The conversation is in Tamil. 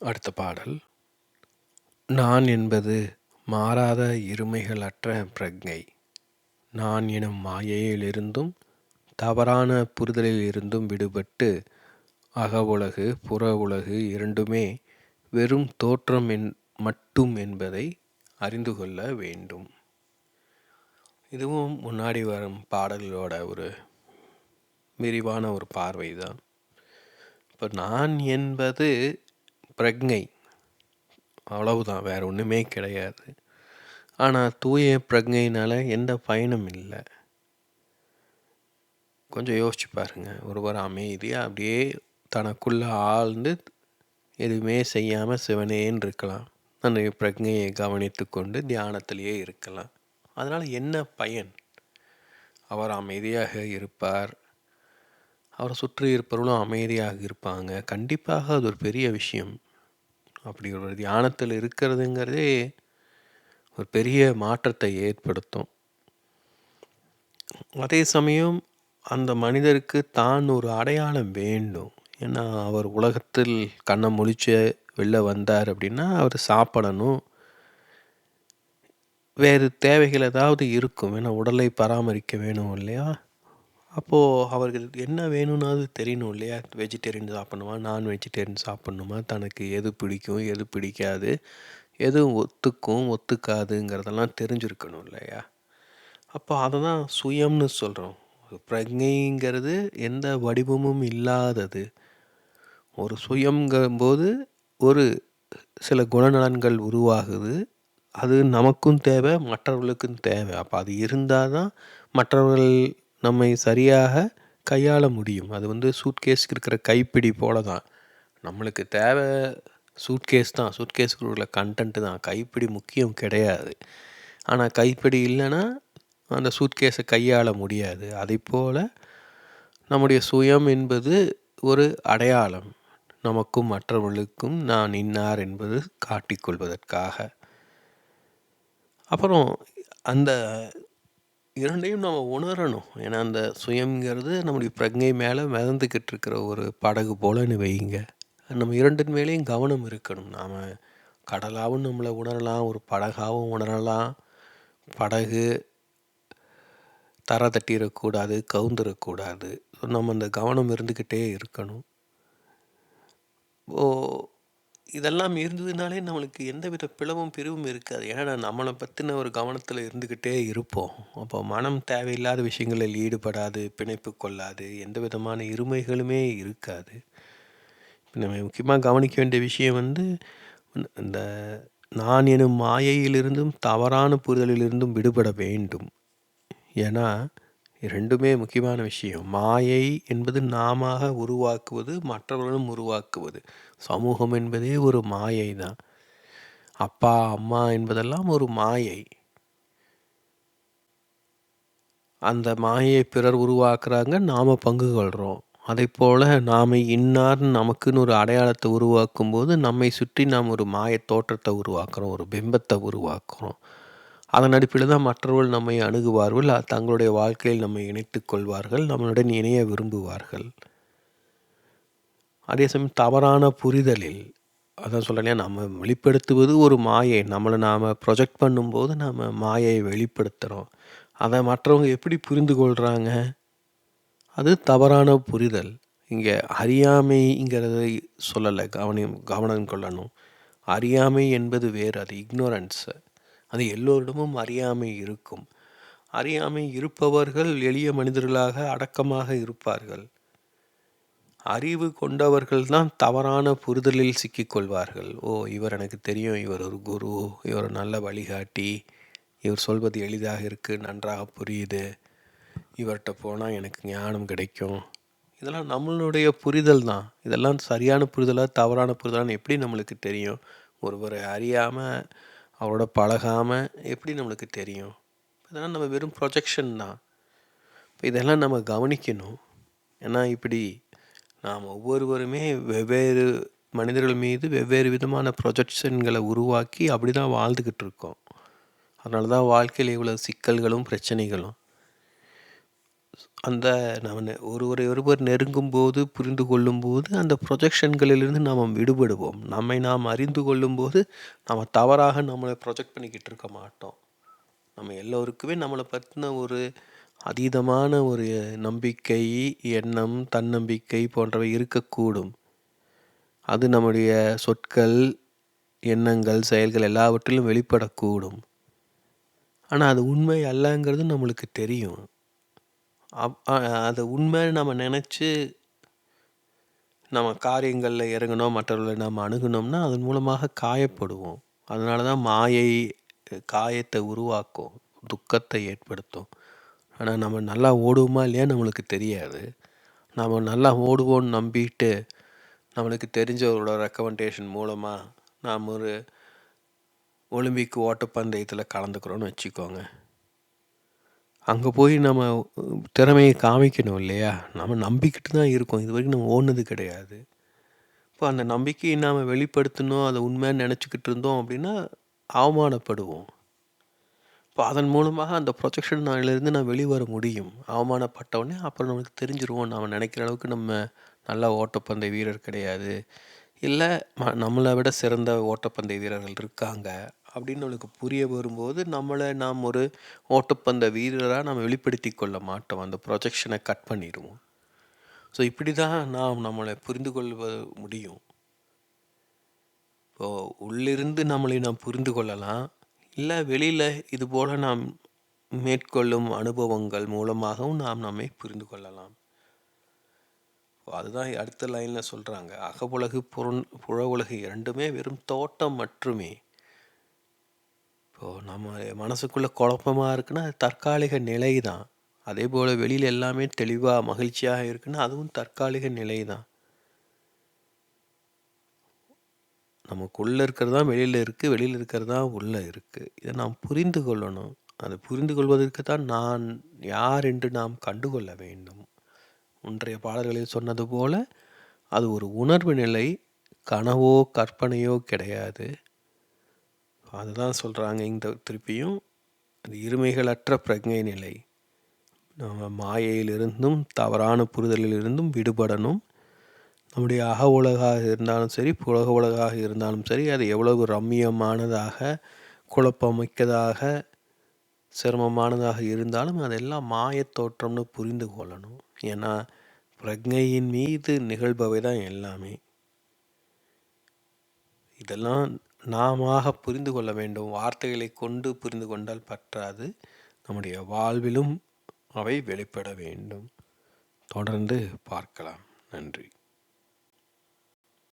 அடுத்த பாடல். நான் என்பது மாறாத இருமைகளற்ற பிரக்ஞை நான் எனும் மாயையிலிருந்தும் தவறான புரிதலில் இருந்தும் விடுபட்டு அக உலகு புற உலகு இரண்டுமே வெறும் தோற்றம் என் மட்டும் என்பதை அறிந்து கொள்ள வேண்டும். இதுவும் முன்னாடி வரும் பாடல்களோட ஒரு விரிவான ஒரு பார்வை தான் இப்போ நான் என்பது பிரக்ஞை அவ்வளவுதான் வேறு ஒன்றுமே கிடையாது. ஆனால் தூய பிரக்ஞையினால் எந்த பயனும் இல்லை. கொஞ்சம் யோசிச்சு பாருங்கள் ஒருவர் அமைதியாக அப்படியே தனக்குள்ளே ஆழ்ந்து எதுவுமே செய்யாமல் சிவனேன்னு இருக்கலாம். அந்த பிரக்ஞையை கவனித்து கொண்டு தியானத்திலேயே இருக்கலாம். அதனால் என்ன பயன்? அவர் அமைதியாக இருப்பார். அவரை சுற்றி இருப்பவர்களும் அமைதியாக இருப்பாங்க. கண்டிப்பாக அது ஒரு பெரிய விஷயம். அப்படி ஒரு தியானத்தில் இருக்கிறதுங்கிறதே ஒரு பெரிய மாற்றத்தை ஏற்படுத்தும். அதே சமயம் அந்த மனிதருக்கு தான் ஒரு அடையாளம் வேண்டும். ஏன்னா அவர் உலகத்தில் கண்ணை முழிச்சு வெளில வந்தார் அப்படின்னா அவர் சாப்பிடணும். வேறு தேவைகள் ஏதாவது இருக்கும். ஏன்னா உடலை பராமரிக்க வேணும் இல்லையா? அப்போது அவர்களுக்கு என்ன வேணும்னாவது தெரியணும் இல்லையா? வெஜிடேரியன் சாப்பிட்ணுமா? நான் வெஜிடேரியன் சாப்பிட்ணுமா? தனக்கு எது பிடிக்கும் எது பிடிக்காது எது ஒத்துக்கும் ஒத்துக்காதுங்கிறதெல்லாம் தெரிஞ்சிருக்கணும் இல்லையா? அப்போ அதை தான் சுயம்னு சொல்கிறோம் பிரஜைங்கிறது எந்த வடிவமும் இல்லாதது. ஒரு சுயம்ங்கும்போது ஒரு சில குணநலன்கள் உருவாகுது. அது நமக்கும் தேவை மற்றவர்களுக்கும் தேவை. அப்போ அது இருந்தால் தான் மற்றவர்கள் நம்மை சரியாக கையாள முடியும். அது வந்து சூட்கேஸ்க்கு இருக்கிற கைப்பிடி போல தான் நம்மளுக்கு தேவை சூட்கேஸ் தான். சூட்கேஸ்க்கு உள்ள கண்டென்ட்டு தான். கைப்பிடி முக்கியம் கிடையாது. ஆனால் கைப்பிடி இல்லைன்னா அந்த சூட்கேஸை கையாள முடியாது. அதை போல் நம்முடைய சுயம் என்பது ஒரு அடையாளம். நமக்கும் மற்றவர்களுக்கும் நான் இன்னார் என்பது காட்டிக்கொள்வதற்காக அப்புறம் அந்த இரண்டையும் நம்ம உணரணும். ஏன்னா அந்த சுயம்ங்கிறது நம்முடைய பிரஜை மேலே மிதந்துக்கிட்டு இருக்கிற ஒரு படகு போலன்னு வைங்க நம்ம இரண்டின் மேலேயும் கவனம் இருக்கணும். நாம் கடலாகவும் நம்மளை உணரலாம் ஒரு படகாகவும் உணரலாம். படகு தர தட்டிடக்கூடாது கவுந்துடக்கூடாது. நம்ம அந்த கவனம் இருந்துக்கிட்டே இருக்கணும். ஓ இதெல்லாம் இருந்ததுனாலே நம்மளுக்கு எந்த வித பிளவும் பிரிவும் இருக்காது. ஏன்னா நம்மளை பற்றின ஒரு கவனத்தில் இருந்துக்கிட்டே இருப்போம். அப்போ மனம் தேவையில்லாத விஷயங்களில் ஈடுபடாது பிணைப்பு கொள்ளாது எந்த விதமான இருமைகளுமே இருக்காது. நம்ம முக்கியமாக கவனிக்க வேண்டிய விஷயம் வந்து இந்த நான் எனும் மாயையிலிருந்தும் தவறான புரிதலிலிருந்தும் விடுபட வேண்டும். ஏன்னா ரெண்டுமே முக்கியமான விஷயம். மாயை என்பது நாம உருவாக்குவது மற்றவர்களும் உருவாக்குவது. சமூகம் என்பதே ஒரு மாயை தான் அப்பா அம்மா என்பதெல்லாம் ஒரு மாயை. அந்த மாயை பிறர் உருவாக்குறாங்க நாம் பங்கு கொள்கிறோம் அதை போல் நாம் இன்னார்னு நமக்குன்னு ஒரு அடையாளத்தை உருவாக்கும் போது நம்மை சுற்றி நாம் ஒரு மாய தோற்றத்தை உருவாக்குறோம் ஒரு பிம்பத்தை உருவாக்குறோம். அதன் அடிப்படையில் தான் மற்றவர்கள் நம்மை அணுகுவார்கள் தங்களுடைய வாழ்க்கையில் நம்மை இணைத்து கொள்வார்கள் நம்மளுடன் இணைய விரும்புவார்கள். அதே சமயம் தவறான புரிதலில் அதான் சொல்கிறேன் நம்ம வெளிப்படுத்துவது ஒரு மாயை. நம்மளை நாம் ப்ரொஜெக்ட் பண்ணும்போது நாம் மாயையை வெளிப்படுத்துகிறோம் அதை மற்றவங்க எப்படி புரிந்து கொள்கிறாங்க அது தவறான புரிதல். இங்கே அறியாமைங்கிறத சொல்லலை கவனம் கவனம் கொள்ளணும். அறியாமை என்பது வேறு அது இக்னோரன்ஸை அது எல்லோரிடமும் அறியாமை இருக்கும். அறியாமை இருப்பவர்கள் எளிய மனிதர்களாக அடக்கமாக இருப்பார்கள். அறிவு கொண்டவர்கள் தான் தவறான புரிதலில் சிக்கிக்கொள்வார்கள் ஓ இவர் எனக்கு தெரியும். இவர் ஒரு குரு. இவர் நல்ல வழிகாட்டி. இவர் சொல்வது எளிதாக இருக்குது நன்றாக புரியுது. இவர்கிட்ட போனால் எனக்கு ஞானம் கிடைக்கும். இதெல்லாம் நம்மளுடைய புரிதல் தான். இதெல்லாம் சரியான புரிதலாக தவறான புரிதலான்னு எப்படி நம்மளுக்கு தெரியும்? ஒருவரை அறியாமல் அவரோட பழகாமல் எப்படி நம்மளுக்கு தெரியும்? இதெல்லாம் நம்ம வெறும் ப்ரொஜெக்ஷன் தான். இப்போ இதெல்லாம் நம்ம கவனிக்கணும். ஏன்னா இப்படி நாம் ஒவ்வொருவருமே வெவ்வேறு மனிதர்கள் மீது வெவ்வேறு விதமான ப்ரொஜெக்ஷன்களை உருவாக்கி அப்படி தான் வாழ்ந்துக்கிட்டு இருக்கோம். அதனால தான் வாழ்க்கையில் இவ்வளோ சிக்கல்களும் பிரச்சனைகளும் அந்த நம்ம நெ ஒருவரை ஒருவர் நெருங்கும்போது, புரிந்து கொள்ளும்போது, அந்த ப்ரொஜெக்ஷன்களிலிருந்து நாம் விடுபடுவோம். நம்மை நாம் அறிந்து கொள்ளும்போது, நம்ம தவறாக நம்மளை ப்ரொஜெக்ட் பண்ணிக்கிட்டு இருக்க மாட்டோம். நம்ம எல்லோருக்குமே நம்மளை பற்றின ஒரு அதீதமான ஒரு நம்பிக்கை, எண்ணம், தன்னம்பிக்கை போன்றவை இருக்கக்கூடும். அது நம்முடைய சொற்கள், எண்ணங்கள், செயல்கள் எல்லாவற்றிலும் வெளிப்படக்கூடும். ஆனால் அது உண்மை அல்லங்கிறது நம்மளுக்கு தெரியும். அப் அது உண்மைன்னு நம்ம நினச்சி நம்ம காரியங்களில் இறங்குனோம், மற்றவர்களை நாம் அணுகுனோம்னா, அதன் மூலமாக காயப்படுவோம். அதனால தான் மாயை காயத்தை உருவாக்கும், துக்கத்தை ஏற்படுத்தும். ஆனால் நம்ம நல்லா ஓடுவோமா இல்லையான்னு நம்மளுக்கு தெரியாது. நம்ம நல்லா ஓடுவோம்னு நம்பிட்டு, நம்மளுக்கு தெரிஞ்சவரோட ரெக்கமெண்டேஷன் மூலமாக நாம் ஒரு ஒலிம்பிக் ஓட்டப்பந்தயத்தில் கலந்துக்கிறோன்னு வச்சுக்கோங்க. அங்கே போய் நம்ம திறமையை காமிக்கணும் இல்லையா? நம்ம நம்பிக்கிட்டு தான் இருக்கோம். இதுவரைக்கும் நம்ம ஓடுனது கிடையாது. இப்போ அந்த நம்பிக்கையை நாம வெளிப்படுத்தணும், அதை உண்மைன்னு நினச்சிக்கிட்டு இருந்தோம் அப்படின்னா, அவமானப்படுவோம். இப்போ அதன் மூலமாக அந்த ப்ரொஜெக்ஷன்லிருந்து நான் வெளிவர முடியும். அவமானப்பட்ட உடனே அப்புறம் நமக்கு தெரிஞ்சிரும். நாம நினைக்கிற அளவுக்கு நம்ம நல்ல ஓட்டப்பந்தய வீரர் கிடையாது. இல்ல ம நம்மள விட சிறந்த ஓட்டப்பந்தய வீரர்கள் இருக்காங்க. அப்படின்னு நம்மளுக்கு புரிய வரும்போது, நம்மளை நாம் ஒரு ஓட்டப்பந்த வீரராக நம்ம வெளிப்படுத்திக் கொள்ள மாட்டோம். அந்த ப்ரொஜெக்ஷனை கட் பண்ணிடுவோம் ஸோ இப்படி தான் நாம் நம்மளை புரிந்து கொள்வ முடியும். இப்போது உள்ளிருந்து நம்மளை நாம் புரிந்து கொள்ளலாம். இல்லை வெளியில் இது போல் நாம் மேற்கொள்ளும் அனுபவங்கள் மூலமாகவும் நாம் நம்மை புரிந்து கொள்ளலாம். அதுதான் அடுத்த லைனில் சொல்கிறாங்க "அகவுலகு, புற புற உலகு இரண்டுமே வெறும் தோட்டம் மட்டுமே." இப்போது நம்ம மனசுக்குள்ளே குழப்பமாக இருக்குன்னா, அது தற்காலிக நிலை தான். அதே போல் வெளியில் எல்லாமே தெளிவாக மகிழ்ச்சியாக இருக்குன்னா, அதுவும் தற்காலிக நிலை தான். நமக்குள்ளே இருக்கிறது தான் வெளியில் இருக்குது வெளியில் இருக்கிறது தான் உள்ளே இருக்குது இதை நாம் புரிந்து கொள்ளணும். அதை புரிந்து கொள்வதற்கு தான் நான் யார் என்று நாம் கண்டுகொள்ள வேண்டும். முன்றைய பாடல்களில் சொன்னது போல, அது ஒரு உணர்வு நிலை. கனவோ, கற்பனையோ கிடையாது. அதுதான் சொல்கிறாங்க இந்த திருப்பியும். அது இருமைகளற்ற பிரக்ஞை நிலை. நம்ம மாயையிலிருந்தும், தவறான புரிதலிலிருந்தும் விடுபடணும். நம்முடைய அக உலகாக இருந்தாலும் சரி, புலக உலகாக இருந்தாலும் சரி, அது எவ்வளவு ரம்மியமானதாக, குழப்பமிக்கதாக, சிரமமானதாக இருந்தாலும், அதெல்லாம் மாயத் தோற்றம்னு புரிந்து கொள்ளணும். ஏன்னா, பிரக்ஞையின் மீது நிகழ்பவை தான் எல்லாமே. இதெல்லாம் நாமாக புரிந்து கொள்ள வேண்டும். வார்த்தைகளை கொண்டு புரிந்து கொண்டால் பற்றாது. நம்முடைய வாழ்விலும் அவை வெளிப்பட வேண்டும். தொடர்ந்து பார்க்கலாம். நன்றி.